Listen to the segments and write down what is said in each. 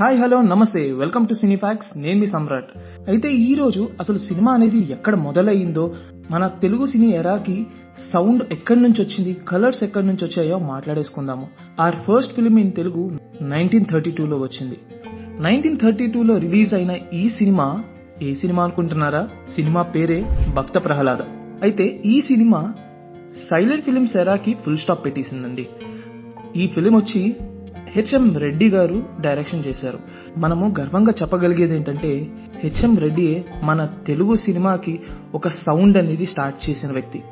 Hi hello నమస్తే. Welcome to Cinefox. నేను మీ సమ్రాట్. అయితే ఈ రోజు అసలు సినిమా అనేది ఎక్కడ మొదలయ్యిందో మన తెలుగు సినీ ఎరాకి సౌండ్ ఎక్కడి నుంచి వచ్చింది కలర్స్ ఎక్కడి నుంచి వచ్చాయో మాట్లాడేసుకుందాము. Our first film in Telugu nineteen thirty టూలో వచ్చింది. నైన్టీన్ థర్టీ టూలో రిలీజ్ అయిన ఈ సినిమా ఏ సినిమా అనుకుంటున్నారా? సినిమా పేరే భక్త ప్రహ్లాద. అయితే ఈ సినిమా సైలెంట్ ఫిలిమ్స్ ఎరాకి ఫుల్ స్టాప్ పెట్టేసిందండి. ఈ ఫిలిం వచ్చి హెచ్ఎం రెడ్డి గారు డైరెక్షన్ చేశారు. మనము గర్వంగా చెప్పగలిగేది ఏంటంటే హెచ్ఎం రెడ్డియే మన తెలుగు సినిమాకి ఒక సౌండ్ అనేది స్టార్ట్ చేసిన వ్యక్తి.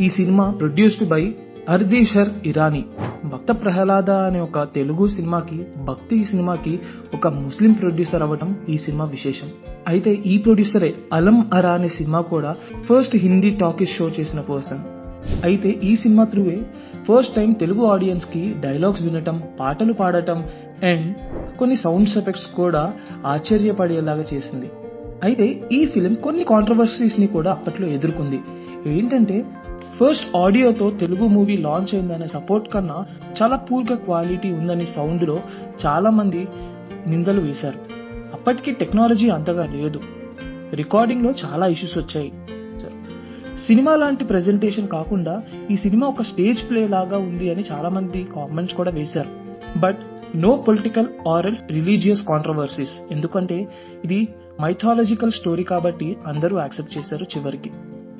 ఈ cinema produced by Ardeshir Irani. Bhakta Prahlada అనే ఒక తెలుగు సినిమాకి భక్తి సినిమాకి ఒక ముస్లిం ప్రొడ్యూసర్ అవ్వటం ఈ సినిమా విశేషం. అయితే ఈ ప్రొడ్యూసరే అలం అరా అనే సినిమా కూడా ఫస్ట్ హిందీ టాకీస్ షో చేసిన పర్సన్. అయితే ఈ సినిమా త్రూవే ఫస్ట్ టైం తెలుగు ఆడియన్స్కి డైలాగ్స్ వినటం పాటలు పాడటం అండ్ కొన్ని సౌండ్స్ ఎఫెక్ట్స్ కూడా ఆశ్చర్యపడేలాగా చేసింది. అయితే ఈ ఫిలిం కొన్ని కాంట్రవర్సీస్ని కూడా అప్పట్లో ఎదుర్కొంది. ఏంటంటే ఫస్ట్ ఆడియోతో తెలుగు మూవీ లాంచ్ అయిందనే సపోర్ట్ కన్నా చాలా పూర్గా క్వాలిటీ ఉందని సౌండ్లో చాలా మంది నిందలు వేశారు. అప్పటికి టెక్నాలజీ అంతగా లేదు. రికార్డింగ్లో చాలా ఇష్యూస్ వచ్చాయి. సినిమా లాంటి ప్రెజెంటేషన్ కాకుండా ఈ సినిమా ఒక స్టేజ్ ప్లే లాగా ఉంది అని చాలామంది కామెంట్స్ కూడా వేశారు. But no political or religious controversies ఎందుకంటే ఇది మైథాలజికల్ స్టోరీ కాబట్టి అందరూ యాక్సెప్ట్ చేశారు చివరికి.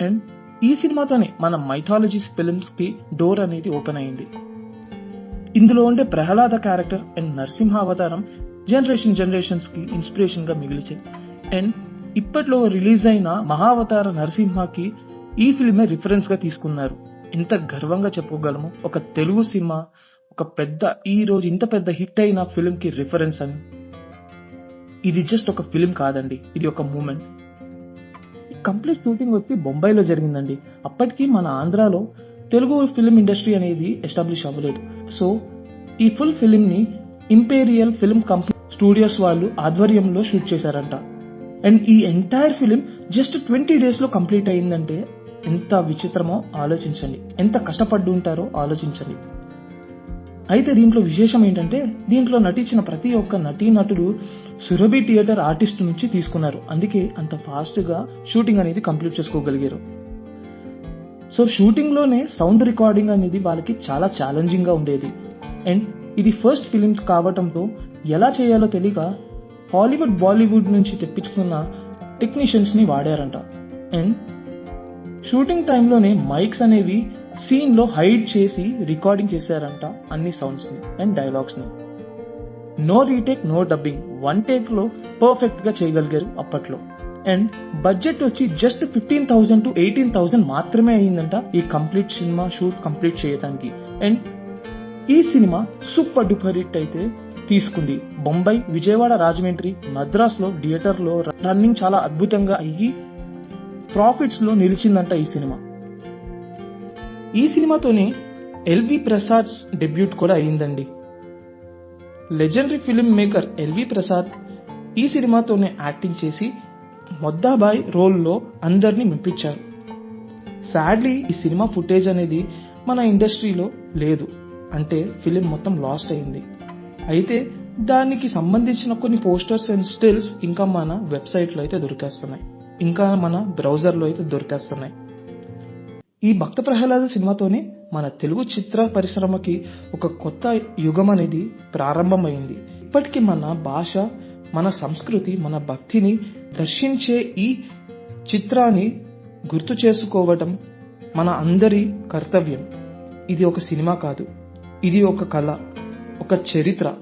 అండ్ ఈ సినిమాతోనే మన మైథాలజీ ఫిల్మ్స్కి డోర్ అనేది ఓపెన్ అయింది. ఇందులో ఉండే ప్రహ్లాద క్యారెక్టర్ అండ్ నరసింహ అవతారం జనరేషన్ జనరేషన్స్కి ఇన్స్పిరేషన్గా మిగిలిచింది. అండ్ ఇప్పట్లో రిలీజ్ అయిన మహావతార నరసింహకి ఈ ఫిల్మే రిఫరెన్స్గా తీసుకున్నారు. ఇంత గర్వంగా చెప్పుకోగలము. ఒక తెలుగు సినిమా ఒక పెద్ద ఈ రోజు ఇంత పెద్ద హిట్ అయిన ఫిల్మ్కి రిఫరెన్స్ అని. ఇది జస్ట్ ఒక ఫిల్మ్ కాదండి. ఇది ఒక మూమెంట్ కంప్లీట్ షూటింగ్ వచ్చి బొంబాయిలో జరిగిందండి. అప్పటికి మన ఆంధ్రాలో తెలుగు ఫిల్మ్ ఇండస్ట్రీ అనేది ఎస్టాబ్లిష్ అవ్వలేదు. సో ఈ ఫుల్ ఫిల్మ్ని ఇంపీరియల్ ఫిల్మ్ కంపెనీ స్టూడియోస్ వాళ్ళు ఆధ్వర్యంలో షూట్ చేశారంట. అండ్ ఈ ఎంటైర్ ఫిలిం జస్ట్ ట్వంటీ డేస్లో కంప్లీట్ అయిందంటే ఎంత విచిత్రమో ఆలోచించండి. ఎంత కష్టపడ్డు ఉంటారో ఆలోచించండి. అయితే దీంట్లో విశేషం ఏంటంటే దీంట్లో నటించిన ప్రతి ఒక్క నటీ నటుడు సురభి థియేటర్ ఆర్టిస్ట్ నుంచి తీసుకున్నారు. అందుకే అంత ఫాస్ట్గా షూటింగ్ అనేది కంప్లీట్ చేసుకోగలిగారు. సో షూటింగ్లోనే సౌండ్ రికార్డింగ్ అనేది వాళ్ళకి చాలా ఛాలెంజింగ్గా ఉండేది. అండ్ ఇది ఫస్ట్ ఫిలిం కావటంతో ఎలా చేయాలో తెలియక హాలీవుడ్ బాలీవుడ్ నుంచి తెప్పించుకున్న టెక్నీషియన్స్ని వాడారంట. అండ్ షూటింగ్ టైంలోనే మైక్స్ అనేవి సీన్లో హైడ్ చేసి రికార్డింగ్ చేశారంట అన్ని సౌండ్స్ని and డైలాగ్స్ని. No retake no dubbing one టేక్లో పర్ఫెక్ట్గా చేయగలిగారు అప్పట్లో. అండ్ బడ్జెట్ వచ్చి just fifteen thousand to eighteen thousand మాత్రమే అయిందంట ఈ కంప్లీట్ సినిమా షూట్ కంప్లీట్ చేయడానికి అండ్ ఈ సినిమా సూపర్ డూపర్ హిట్ అయితే తీసుకుంది. బొంబాయి విజయవాడ రాజమండ్రి మద్రాస్లో థియేటర్లో రన్నింగ్ చాలా అద్భుతంగా అయ్యి ప్రాఫిట్స్లో నిలిచిందంట ఈ సినిమా. ఈ సినిమాతోనే ఎల్వి ప్రసాద్ డెబ్యూట్ కూడా అయిందండి legendary film maker LV Prasad ఈ సినిమాతోనే యాక్టింగ్ చేసి మొద్దాబాయ్ రోల్లో అందరినీ మెప్పించారు. సాడ్లీ ఈ సినిమా ఫుటేజ్ అనేది మన ఇండస్ట్రీలో లేదు. అంటే ఫిలిం మొత్తం లాస్ట్ అయింది అయితే దానికి సంబంధించిన కొన్ని పోస్టర్స్ అండ్ స్టిల్స్ ఇంకా మన వెబ్సైట్లో అయితే దొరికేస్తున్నాయి. ఇంకా మన బ్రౌజర్లో అయితే దొరికేస్తున్నాయి. ఈ భక్త ప్రహ్లాద సినిమాతోనే మన తెలుగు చిత్ర పరిశ్రమకి ఒక కొత్త యుగం అనేది ప్రారంభమైంది. ఇప్పటికీ మన భాష మన సంస్కృతి మన భక్తిని దర్శించే ఈ చిత్రాన్ని గుర్తు చేసుకోవటం మన అందరి కర్తవ్యం. ఇది ఒక సినిమా కాదు ఇది ఒక కళ ఒక చరిత్ర.